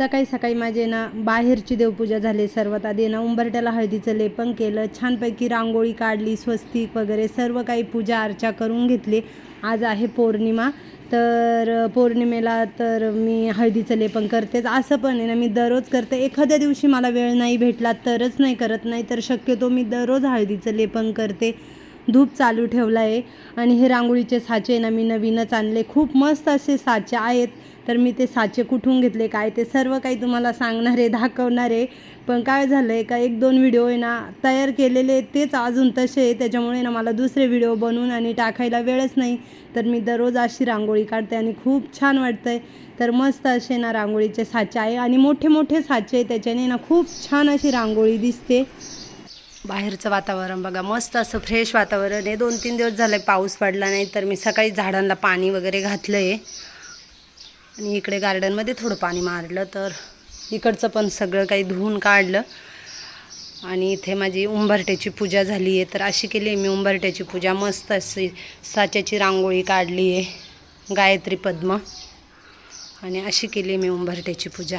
सकाळी सकाळी माझे ना बाहेरची देवपूजा झाली. सर्वात आधी ना उंबरट्याला हळदीचं लेपन केलं. छानपैकी रांगोळी काढली स्वस्तिक वगैरे सर्व काही पूजा अर्चा करून घेतली. आज आहे पौर्णिमा. तर पौर्णिमेला तर मी हळदीचं लेपन करतेच. असं पण आहे ना मी दररोज करते. एखाद्या दिवशी मला वेळ नाही भेटला तरच नाही करत. नाही तर शक्यतो मी दररोज हळदीचं लेपन करते. धूप चालू ठेवला आहे आणि हे रांगोळीचे साचे ना मी नवीनच आणले. खूप मस्त असे साचे आहेत. तर मी ते साचे कुठून घेतले काय ते सर्व काही तुम्हाला सांगणार आहे दाखवणार आहे. पण काय झालं आहे का एक दोन व्हिडिओ आहे ना तयार केलेले तेच अजून तसे आहे. त्याच्यामुळे ना मला दुसरे व्हिडिओ बनवून आणि टाकायला वेळच नाही. तर मी दररोज अशी रांगोळी काढते आणि खूप छान वाटतं आहे तर मस्त असे ना रांगोळीचे साचे आहे. आणि मोठे मोठे साचे त्याच्याने ना खूप छान अशी रांगोळी दिसते. बाहेरचं वातावरण बघा मस्त असं फ्रेश वातावरण आहे. दोन तीन दिवस झालं पाऊस पडला नाही तर मी सकाळी झाडांना पाणी वगैरे घातलं आहे आणि इकडे गार्डनमध्ये थोडं पाणी मारलं तर इकडचं पण सगळं काही धुवून काढलं. आणि इथे माझी उंबरट्याची पूजा झाली आहे तर अशी केली आहे मी उंबरट्याची पूजा. मस्त अशी साच्याची रांगोळी काढली आहे गायत्री पद्म. आणि अशी केली आहे मी उंबरट्याची पूजा.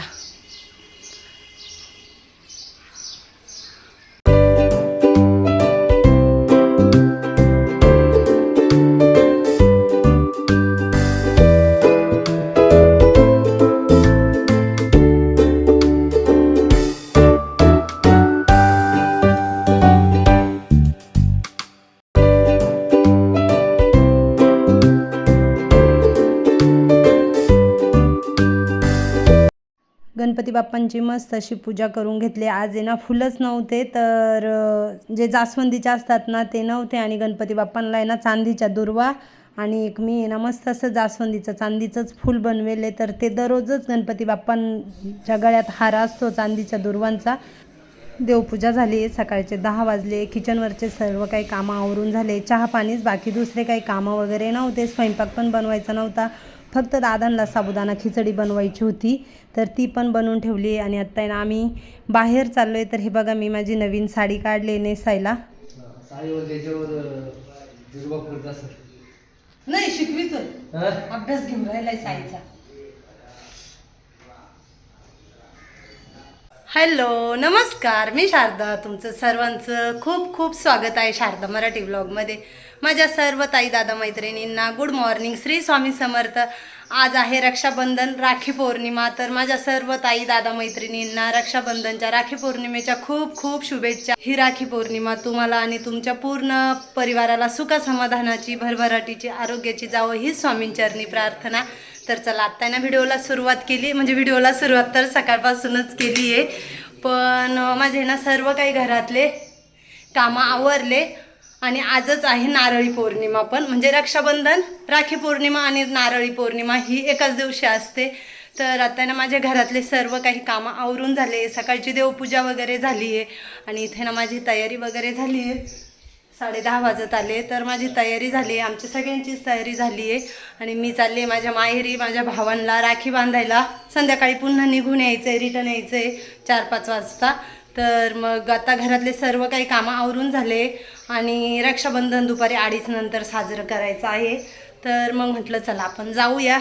गणपती बाप्पांची मस्त अशी पूजा करून घेतली. आज ना फुलंच नव्हते तर जे जास्वंदीचे असतात ना ते नव्हते आणि गणपती बाप्पांना आहे ना चांदीच्या दुर्वा आणि एक मी आहे ना मस्त असं जास्वंदीचं चांदीचंच फूल बनवेले. तर ते दररोजच गणपती बाप्पांच्या गळ्यात हार असतो चांदीच्या दुर्वांचा. देवपूजा झाली आहे सकाळचे दहा वाजले किचनवरचे सर्व काही कामं आवरून झाले. चहा पाणीच बाकी दुसरे काही कामं वगैरे नव्हते स्वयंपाक पण बनवायचा नव्हता. फक्त दादांना साबुदाणा खिचडी बनवायची होती तर ती पण बनवून ठेवली आणि आत्ता ना आम्ही बाहेर चाललो आहे तर हे बघा मी माझी नवीन साडी काढली नेसायला. नाही शिकवितोय अभ्यास घेऊन राहिलाय साईचा. हॅलो नमस्कार मी शारदा तुमचं सर्वांचं खूप खूप स्वागत आहे शारदा मराठी ब्लॉगमध्ये माझ्या सर्व ताई दादा मैत्रिणींना गुड मॉर्निंग श्री स्वामी समर्थ. आज आहे रक्षाबंधन राखी पौर्णिमा. तर माझ्या सर्व ताई दादा मैत्रिणींना रक्षाबंधनच्या राखी पौर्णिमेच्या खूप खूप शुभेच्छा. ही राखी पौर्णिमा तुम्हाला आणि तुमच्या पूर्ण परिवाराला सुख समाधानाची भरभराटीची आरोग्याची जावं ही स्वामींचरणी प्रार्थना. तर चला आत्ता ना व्हिडिओला सुरुवात केली. म्हणजे व्हिडिओला सुरुवात तर सकाळपासूनच केली आहे पण माझे ना सर्व काही घरातले कामं आवरले. आणि आजच आहे नारळी पौर्णिमा पण. म्हणजे रक्षाबंधन राखी पौर्णिमा आणि नारळी पौर्णिमा ही एकाच दिवशी असते. तर आता ना माझ्या घरातले सर्व काही कामं आवरून झाले सकाळची देवपूजा वगैरे झाली आहे. आणि इथे ना माझी तयारी वगैरे झाली आहे. साडे दहा वाजत आले तर माझी तयारी झाली आहे. आमच्या सगळ्यांचीच तयारी झाली आहे. आणि मी चालली आहे माझ्या माहेरी माझ्या भावांना राखी बांधायला. संध्याकाळी पुन्हा निघून यायचं आहे रिटर्न यायचं आहे चार पाच वाजता. तर मग आता घरातले सर्व काही कामं आवरून झाले आणि रक्षाबंधन दुपारी अडीच नंतर साजरं करायचं आहे. तर मग म्हटलं चला आपण जाऊया.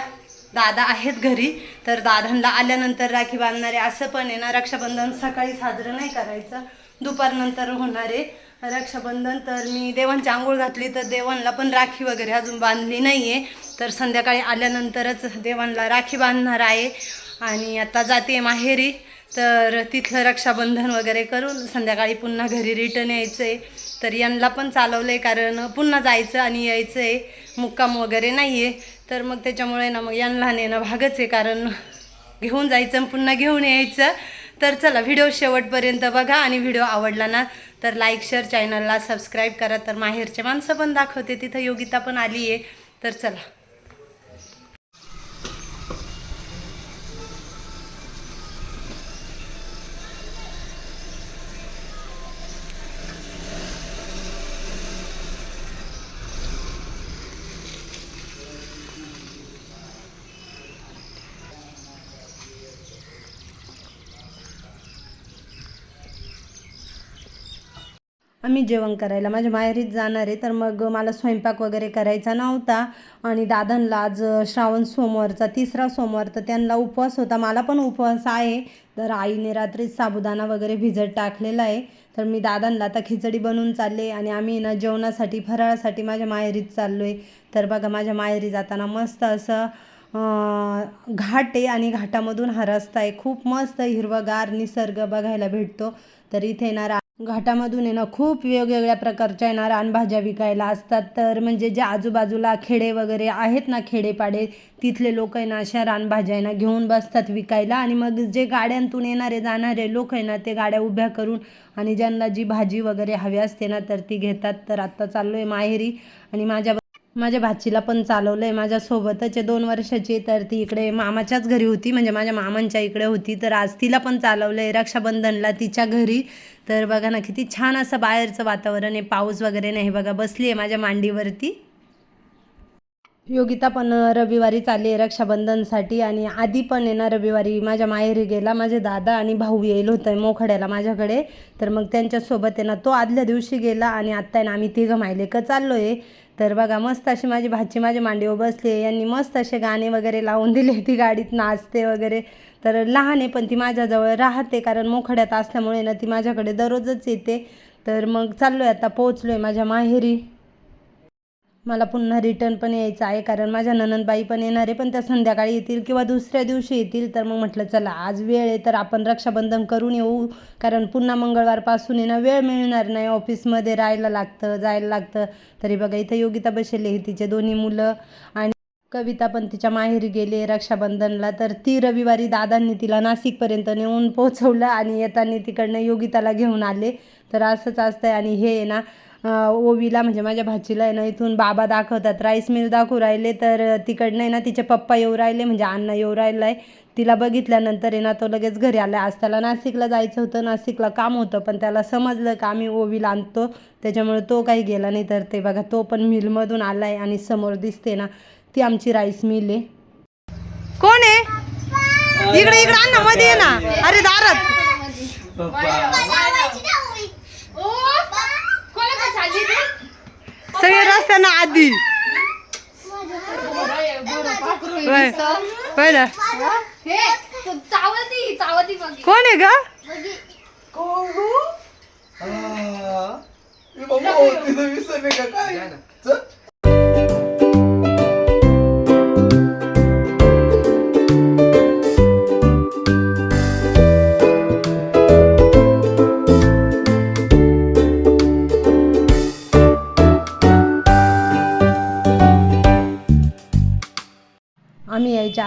दादा आहेत घरी. तर दादांना आल्यानंतर राखी बांधणारे असं पण आहे ना रक्षाबंधन सकाळी साजरं नाही करायचं. दुपारनंतर होणार आहे रक्षाबंधन. तर मी देवांची आंघोळ घातली तर देवांना पण राखी वगैरे अजून बांधली नाही आहे तर संध्याकाळी आल्यानंतरच देवांना राखी बांधणार आहे. आणि आता जाते माहेरी. तर तिथलं रक्षाबंधन वगैरे करून संध्याकाळी पुन्हा घरी रिटर्न यायचं. आहे तर यांना पण चालवलं आहे कारण पुन्हा जायचं आणि यायचं आहे मुक्काम वगैरे नाही आहे तर मग त्याच्यामुळे ना मग यांना नेणं भागच आहे कारण घेऊन जायचं आणि पुन्हा घेऊन यायचं. तर चला व्हिडिओ शेवटपर्यंत बघा आणि व्हिडिओ आवडला ना तर लाईक शेअर चॅनलला सबस्क्राईब करा. तर माहेरचे माणसं पण दाखवते. तिथं योगिता पण आली आहे तर चला. आम्ही जेवण करायला. माझ्या माहेरीच जाणार आहे. तर मग मला स्वयंपाक वगैरे करायचा नव्हता. आणि दादांना आज श्रावण सोमवारचा तिसरा सोमवार तर त्यांना उपवास होता. मला पण उपवास आहे. तर आईने रात्री साबुदाणा वगैरे भिजत टाकलेला आहे. तर मी दादांना आता खिचडी बनवून चालले आणि आम्ही ना जेवणासाठी फराळासाठी माझ्या माहेरीत चाललो आहे तर बघा माझ्या माहेरी जाताना मस्त असं घाट आहे आणि घाटामधून हा रस्ता आहे. खूप मस्त हिरवगार निसर्ग बघायला भेटतो. तर इथे ना घाटामधून आहे ना खूप वेगवेगळ्या प्रकारच्या आहे ना रानभाज्या विकायला असतात. तर म्हणजे जे आजूबाजूला खेडे वगैरे आहेत ना खेडेपाडे तिथले लोक आहे ना अशा रानभाज्या आहे ना घेऊन बसतात विकायला. आणि मग जे गाड्यांतून येणारे जाणारे लोक आहे ना ते गाड्या उभ्या करून आणि ज्यांना जी भाजी वगैरे हवी असते ना तर ती घेतात. तर आत्ता चाललो आहे माहेरी आणि माझ्या माझ्या भाचीला पण चालवलं आहे माझ्यासोबतच आहे दोन वर्षाची तर ती इकडे मामाच्याच घरी होती. म्हणजे माझ्या मामांच्या इकडे होती. तर आज तिला पण चालवलं आहे रक्षाबंधनला तिच्या घरी. तर बघा ना किती छान असं बाहेरचं वातावरण आहे. पाऊस वगैरे नाही. बघा बसली आहे माझ्या मांडीवरती. योगिता पण रविवारी चालली आहे रक्षाबंधनसाठी आणि आधी पण आहे ना रविवारी माझ्या माहेरी गेला. माझे दादा आणि भाऊ येईल होतं मोखड्याला माझ्याकडे. तर मग त्यांच्यासोबत आहे ना तो आदल्या दिवशी गेला आणि आत्ता आहे ना आम्ही तिघं माहिले का चाललो आहे तर बघा मस्त अशी माझी भाची माझ्या मांडीवर बसली आहे. यांनी मस्त असे गाणे वगैरे लावून दिले ती गाडीत नाचते वगैरे. तर लहान आहे पण ती माझ्याजवळ राहते कारण मोखड्यात असल्यामुळे ना ती माझ्याकडे दररोजच येते. तर मग चाललो आहे आता पोहोचलो आहे माझ्या माहेरी. मला पुन्हा रिटर्न पण यायचं आहे कारण माझ्या ननंदबाई पण येणार आहे पण त्या संध्याकाळी येतील किंवा दुसऱ्या दिवशी येतील. तर मग म्हटलं चला आज वेळ आहे तर आपण रक्षाबंधन करून येऊ. कारण पुन्हा मंगळवारपासून आहे ना वेळ मिळणार नाही ऑफिसमध्ये राहायला लागतं जायला लागतं. तरी बघा इथं योगिता बसेल आहे तिचे दोन्ही मुलं. आणि कविता पण तिच्या माहेरी गेले रक्षाबंधनला. तर ती रविवारी दादांनी तिला नाशिकपर्यंत नेऊन पोचवलं आणि येताना तिकडनं योगिताला घेऊन आले. तर असंच असतंय. आणि हे आहे ना ओवीला म्हणजे माझ्या भाचीला आहे ना इथून बाबा दाखवतात. राईस मिल दाखवू राहिले तर तिकडनं आहे ना तिचे पप्पा येऊ राहिले म्हणजे अण्णा येऊ राहिला आहे तिला बघितल्यानंतर आहे ना तो लगेच घरी आला. आज त्याला नाशिकला जायचं होतं नाशिकला काम होतं पण त्याला समजलं का आम्ही ओवीला आणतो. त्याच्यामुळे तो काही गेला नाही तर ते बघा तो पण मिलमधून आला आहे आणि समोर दिसते ना ती आमची राईस मिल आहे. कोण आहे? इकडे इकडे अण्णा मध्ये ना. अरे दारात. सगळे रस्त्याना आधी होय ना कोण आहे ग आम्ही यायच्या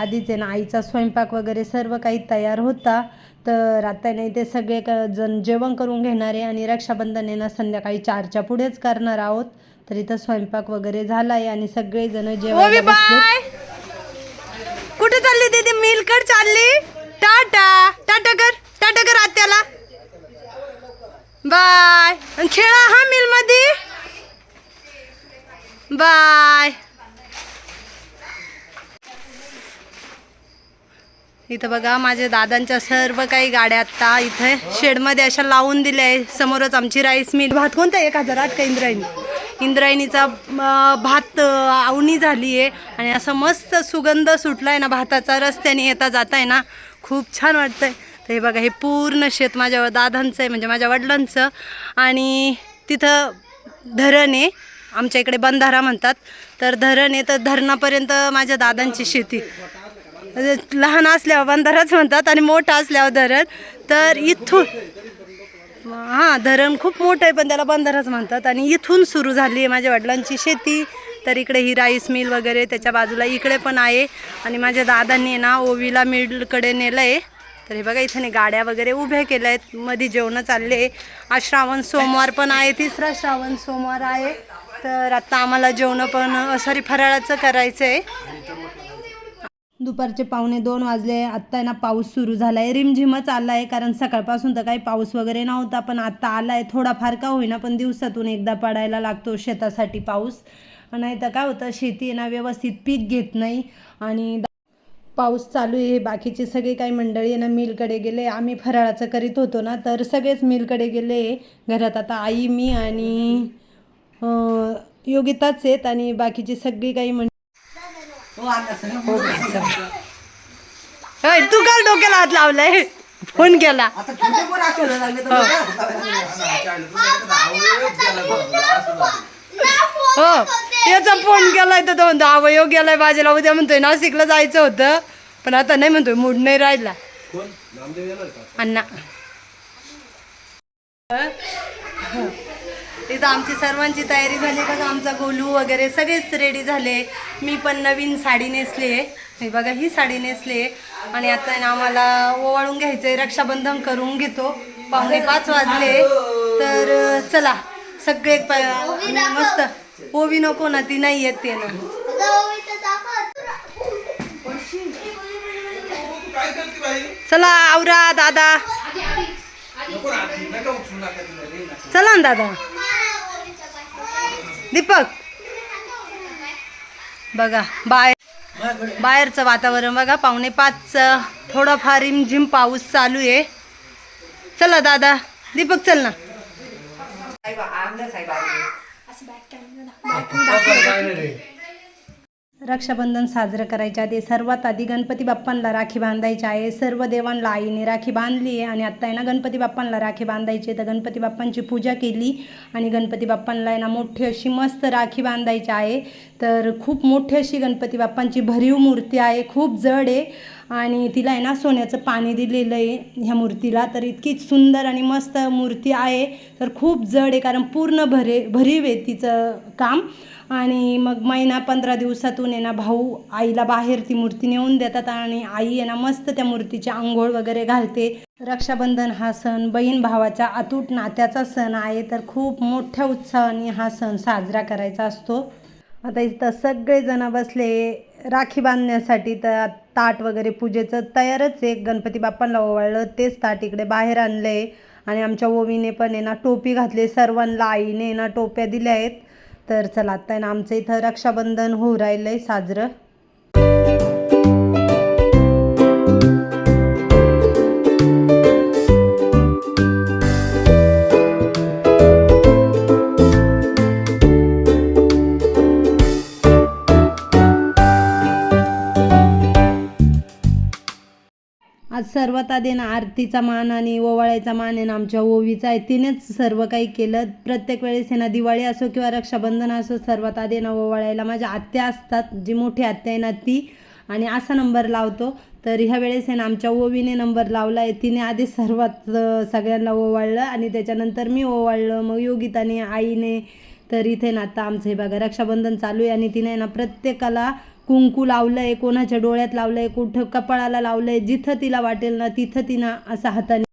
आधीच आहे ना आईचा स्वयंपाक वगैरे सर्व काही तयार होता. तर आता नाही ते सगळे क जण जेवण करून घेणार आहे आणि रक्षाबंधन आहे ना संध्याकाळी चारच्या पुढेच करणार आहोत. तर इथं स्वयंपाक वगैरे झाला आहे आणि सगळेजण जेवायला बसलेत. कुठे चालली दीदी? मिलकड चालली. टाटा. टाटा कर. टाटा कर आत्याला. बाय. खेळा हा मिलमध्ये बाय. इथं बघा माझ्या दादांच्या सर्व काही गाड्या आता इथे शेडमध्ये अशा लावून दिल्या आहे. समोरच आमची राईस मिल. भात कोणता एक हजार आठ का इंद्रायणी? इंद्रायणीचा भात आवणी झाली आहे. आणि असं मस्त सुगंध सुटला आहे ना भाताचा. रस्त्याने येता जाता आहे ना खूप छान वाटतंय. तर हे बघा हे पूर्ण शेत माझ्या दादांचं आहे म्हणजे माझ्या वडिलांचं. आणि तिथं धरण आहे. आमच्या इकडे बंधारा म्हणतात. तर धरण आहे तर धरणापर्यंत माझ्या दादांची शेती. म्हणजे लहान असल्यावर बंधाराच म्हणतात आणि मोठं असल्यावर धरण तर इथून हां धरण खूप मोठं आहे पण त्याला बंधाराच म्हणतात. आणि इथून सुरू झाली आहे माझ्या वडिलांची शेती. तर इकडे ही राईस मिल वगैरे त्याच्या बाजूला इकडे पण आहे. आणि माझ्या दादांनी ना ओवीला मिलकडे नेलं आहे तर हे बघा इथे गाड्या वगैरे उभ्या केल्या आहेत मध्ये जेवणं चालले आहे. आज श्रावण सोमवार पण आहे तिसरा श्रावण सोमवार आहे. तर आत्ता आम्हाला जेवणं पण सॉरी फराळाचं करायचं आहे दुपारचे पावणे दोन वाजले. आत्ता आहे ना पाऊस सुरू झाला आहे रिमझिमच आला आहे कारण सकाळपासून तर काही पाऊस वगैरे नव्हता पण आत्ता आला आहे थोडाफार का होईना पण दिवसातून एकदा पडायला लागतो शेतासाठी पाऊस. नाही तर काय होतं शेती आहे ना व्यवस्थित पीक घेत नाही आणि पाऊस चालू आहे. बाकीचे सगळे काही मंडळी आहे ना मिलकडे गेले. आम्ही फराळाचं करीत होतो ना तर सगळेच मिलकडे गेले. घरात आता आई मी आणि योगिताच आहेत आणि बाकीची सगळी काही मंडळी तू काल डोक्याला हात लावलाय. फोन केला. हो त्याचा फोन केलाय तर तो म्हणतो अवयव गेलाय बाजेला उद्या म्हणतोय नाशिकला जायचं होतं. पण आता नाही म्हणतोय मूड नाही राहिला. अण्णा. इथं आमची सर्वांची तयारी झाली. बघा आमचा गोलू वगैरे सगळेच रेडी झाले. मी पण नवीन साडी नेसले हे बघा ही साडी नेसले आणि आता आहे ना आम्हाला ओवाळून घ्यायचंय. रक्षाबंधन करून घेतो. पावणे पाच वाजले. तर चला सगळे मस्त. ओवी नको ना ती नाही येत ते ना. चला आवरा दादा. चला ना दादा. दीपक. बघा बाय बाहेरचं वातावरण बघा पावणे पाचचं. थोडाफार रिमझिम पाऊस चालू आहे. चला दादा दीपक चल ना. रक्षाबंधन साजरं करायच्या आधी सर्वात आधी गणपती बाप्पांना राखी बांधायची आहे. सर्व देवांना आईने राखी बांधली आहे आणि आत्ता आहे ना गणपती बाप्पांना राखी बांधायची आहे. तर गणपती बाप्पांची पूजा केली आणि गणपती बाप्पांना आहे ना मोठी अशी मस्त राखी बांधायची आहे. तर खूप मोठी अशी गणपती बाप्पांची भरीव मूर्ती आहे. खूप जड आहे. आणि तिला आहे ना सोन्याचं पाणी दिलेलं आहे ह्या मूर्तीला. तर इतकी सुंदर आणि मस्त मूर्ती आहे. तर खूप जड आहे कारण पूर्ण भरे भरीव आहे तिचं काम. आणि मग महिना पंधरा दिवसातून आहे ना भाऊ आईला बाहेर ती मूर्ती नेऊन देतात आणि आई आहे ना मस्त त्या मूर्तीची आंघोळ वगैरे घालते. रक्षाबंधन हा सण बहीण भावाचा अतूट नात्याचा सण आहे. तर खूप मोठ्या उत्साहाने हा सण साजरा करायचा असतो. आता इथं सगळेजण बसले. राखी बांधण्यासाठी तर ताट वगैरे पूजेचं तयारच आहे. गणपती बाप्पांना ओवाळलं तेच ताट इकडे बाहेर आणलं आहे आणि आमच्या ओवीने पण आहे ना टोपी घातली सर्वांना आईने ना टोप्या दिल्या आहेत. तर चला आता आहे ना आमचं इथं रक्षाबंधन होऊ राहिलं आहे साजरं. सर्वता आधी ना आरतीचा मान आणि ओवाळ्याचा मान आहे ना आमच्या ओवीचा आहे. तिनेच सर्व काही केलं. प्रत्येक वेळेस आहे ना दिवाळी असो किंवा रक्षाबंधन असो सर्वात आधी ना ओवाळायला माझ्या आत्या असतात. जी मोठी आत्या आहे ना ती. आणि असा नंबर लावतो. तर ह्या वेळेस आहे ना आमच्या ओवीने नंबर लावला आहे. तिने आधी सर्वात सगळ्यांना ओवाळलं आणि त्याच्यानंतर मी ओवाळलं. मग योगिताने आईने. तर इथे ना आता आमचं हे बघा रक्षाबंधन चालू आहे आणि तिने ना प्रत्येकाला कुंकू लावलंय कोणाच्या डोळ्यात लावलंय कुठं कपाळाला लावलंय जिथं तिला वाटेल ना तिथं तिनं असं हाताने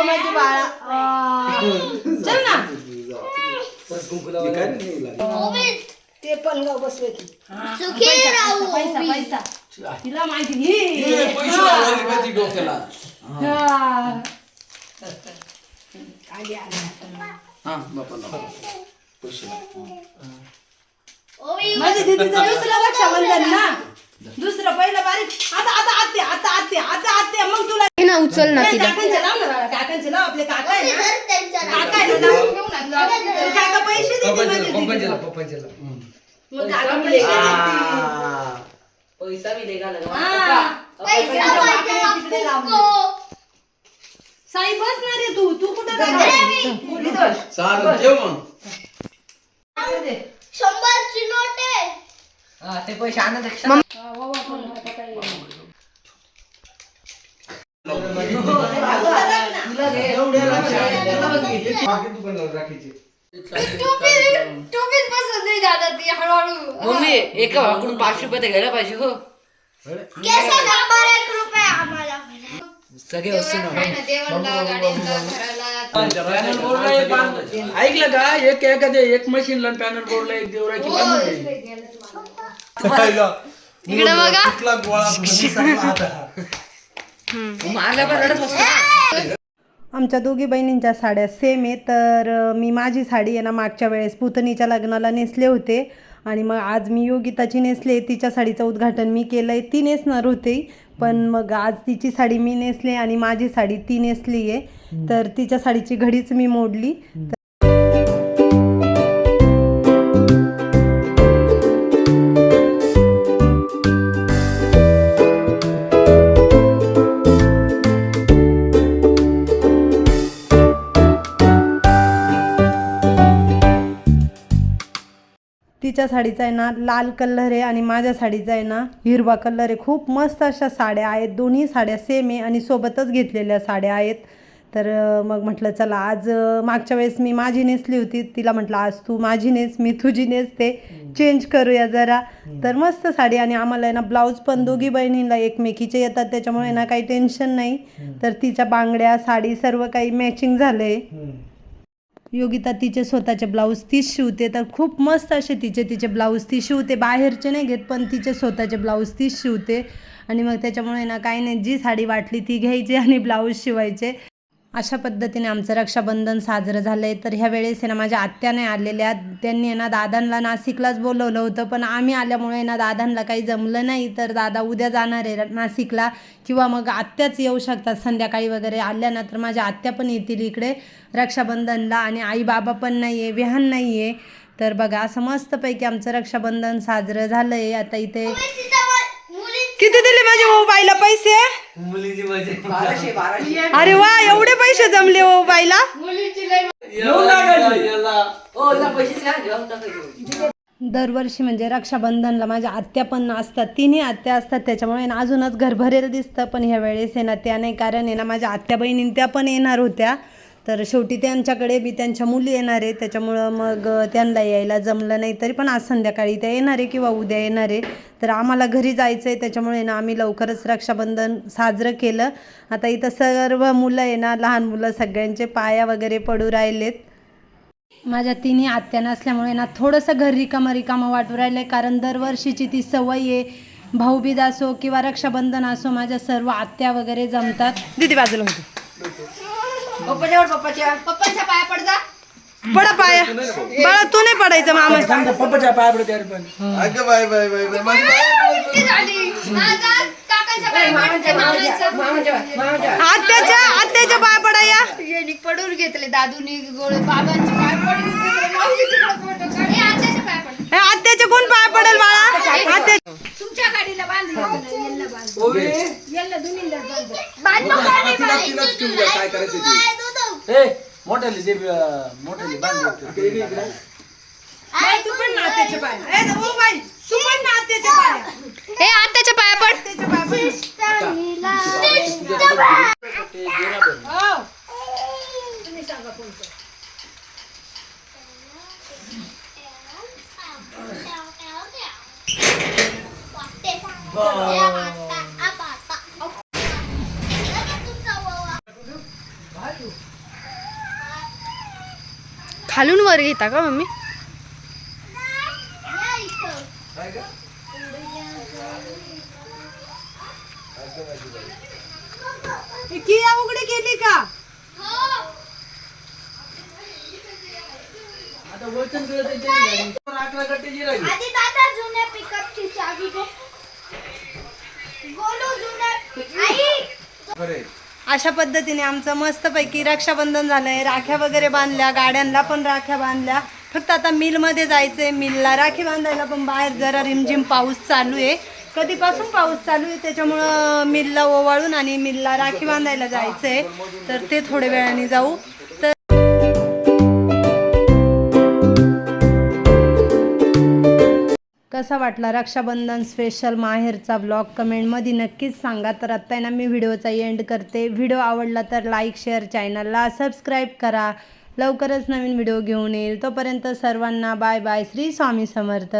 माझी बाळा चल ना. ते की. पैसा पैसा तिला माहिती घे हा. माझ्या दीदीचं दुसरं रक्षाबंधन ना. दुसरं पहिलं बारीक. आता आता आत्या आता आत्या आता आत्या. मग तुला ना उचल ना नाही, तिला. काकांचे लाव ना काकांचे लाव आपले काका आहे ना. काका आहे ना लाव. तर काका पैसे देतील माझ्या दीदीला. पप्पांच्याला पप्पांच्याला मग काका पैसे देतील. पैसा भी देगा लगा हा. साई बस ना रे तू. तू कुठं जाणार? चालेल ठेव मग. शंभरची नोट आहे. हा ते पैसे आणत आहे. बाकी तू पण लाव राखीची टोपीच पसंत नाही दादा ती हळूहळू मम्मी एका भाकडून पाचशे रुपये तर घ्यायला पाहिजे हो. एक रुपये आम्हाला सगळे वस्तू ना. देवाला गाड्यांना घराला पॅनल बोर्डला एक बांध- ऐकलं का एक एखाद्या एक मशीनला पॅनल बोर्डला एक देवराची बांधून. इकडे बघा मारल्या पण रडत आमच्या दोघी बहिणींच्या साड्या सेम आहे. तर मी माझी साडी आहे ना मागच्या वेळेस पुतणीच्या लग्नाला नेसले होते. आणि मग आज मी योगिताची नेसले तिच्या साडीचं उद्घाटन मी केलं आहे ती नेसणार होते. पण मग आज तिची साडी मी नेसले आणि माझी साडी ती नेसली आहे. तर तिच्या साडीची घडीच मी मोडली. तिच्या साडीचा आहे ना लाल कलर आहे आणि माझ्या साडीचा आहे ना हिरवा कलर आहे. खूप मस्त अशा साड्या आहेत. दोन्ही साड्या सेम आहे आणि सोबतच घेतलेल्या साड्या आहेत. तर मग म्हटलं चला आज मागच्या वेळेस मी माझी नेसली होती. तिला म्हटलं आज तू माझी नेस मी तुझी नेसते चेंज करूया जरा. तर मस्त साडी आणि आम्हाला आहे ना ब्लाऊज पण दोघी बहिणींना एकमेकीचे येतात. त्याच्यामुळे ना काही टेन्शन नाही. तर तिच्या बांगड्या साडी सर्व काही मॅचिंग झालं आहे योगिता तिचे स्वतःचे ब्लाऊज तीच शिवते. तर खूप मस्त असे तिचे तिचे ब्लाऊज ती शिवते. बाहेरचे नाही घेत पण तिचे स्वतःचे ब्लाऊज तीच शिवते. आणि मग त्याच्यामुळे ना काही नाही जी साडी वाटली ती घ्यायची आणि ब्लाऊज शिवायचे. अशा पद्धतीने आमचं रक्षाबंधन साजरं झालं आहे तर ह्या वेळेस ना माझ्या आत्या नाही आलेल्या त्यांनी ना दादांना नाशिकलाच बोलवलं होतं. पण आम्ही आल्यामुळे ना दादांना काही जमलं नाही. तर दादा उद्या जाणार आहे नाशिकला. किंवा मग आत्याच येऊ शकतात संध्याकाळी वगैरे आल्या ना तर माझ्या आत्या पण येतील इकडे रक्षाबंधनला. आणि आई बाबा पण नाही आहे विहान नाही आहे तर बघा असं मस्तपैकी आमचं रक्षाबंधन साजरं झालं आहे आता इथे किती दिले माझे ओ बाईला पैसे? मुलीची मजा. बाराशे बाराशे. अरे वा एवढे पैसे जमले ओ बाईला? लागायची. ओ टाकायचे दरवर्षी म्हणजे रक्षाबंधनला माझ्या आत्या पण असतात तिन्ही आत्या असतात त्याच्यामुळे ना अजूनच घर भरेल दिसतं पण ह्या वेळेस आहे ना त्या नाही कारण आहे ना माझ्या आत्या बहिणी त्या पण येणार होत्या. तर शेवटी त्यांच्याकडे बी त्यांच्या मुली येणार आहे त्याच्यामुळं मग त्यांना यायला जमलं नाही. तरी पण आज संध्याकाळी त्या येणार आहे किंवा उद्या येणार आहे. तर आम्हाला घरी जायचं आहे त्याच्यामुळे ना आम्ही लवकरच रक्षाबंधन साजरं केलं. आता इथं सर्व मुलं आहे ना लहान मुलं सगळ्यांचे पाया वगैरे पडू राहिलेत. माझ्या तिन्ही आत्या नसल्यामुळे ना थोडंसं घर रिकामं रिकामं वाटू राहिलं आहे कारण दरवर्षीची ती सवय आहे. भाऊबीज असो किंवा रक्षाबंधन असो माझ्या सर्व आत्या वगैरे जमतात. दिदी बाजूला होती पप्पाच्या वर पप्पाच्या. पप्पांच्या पाया पड जा. पडा पाया. बाळा तू नाही पडायचं मामा. सांगता पप्पाच्या पाया पडते पण. झाली. माझा काकांच्या पाया पड मामांच्या मामाच्या. मामाच्या आत्याच्या आत्याच्या पाया पडा या. यांनी पडून घेतले दादूनी गोळे बाबांचे पाय पडून घेतले. हे आत्याचे पाय हे आत्याचे कोण पाया पडेल बाळा? आत्या तुमच्या गाडीला बांध. येल्ला बांध. येल्ला दुनीला बांध. ए मोठ्याले दे. तू पण पाया. ए, ओ बाई तू पण आत्याच्या पाया. हे आत्याच्या पाया पड. आत्याच्या पाया पड. खालून वर घेता का मम्मी? ही किया उघडी केली का? जुन्या अशा पद्धतीने आमचं मस्तपैकी रक्षाबंधन झालं आहे राख्या वगैरे बांधल्या गाड्यांना पण राख्या बांधल्या. फक्त आता मिलमध्ये जायचं आहे मिलला राखी बांधायला पण बाहेर जरा रिमझिम पाऊस चालू आहे. कधीपासून पाऊस चालू आहे त्याच्यामुळं मिलला ओवाळून आणि मिलला राखी बांधायला जायचं आहे तर ते थोड्या वेळाने जाऊ. कसा वाटला रक्षाबंधन स्पेशल माहेरचा ब्लॉग कमेंटमध्ये नक्कीच सांगा. तर आत्ता आहे ना मी व्हिडिओचा एंड करते. व्हिडिओ आवडला तर लाईक शेअर चॅनलला सबस्क्राईब करा. लवकरच नवीन व्हिडिओ घेऊन येईल. तोपर्यंत सर्वांना बाय बाय श्री स्वामी समर्थ.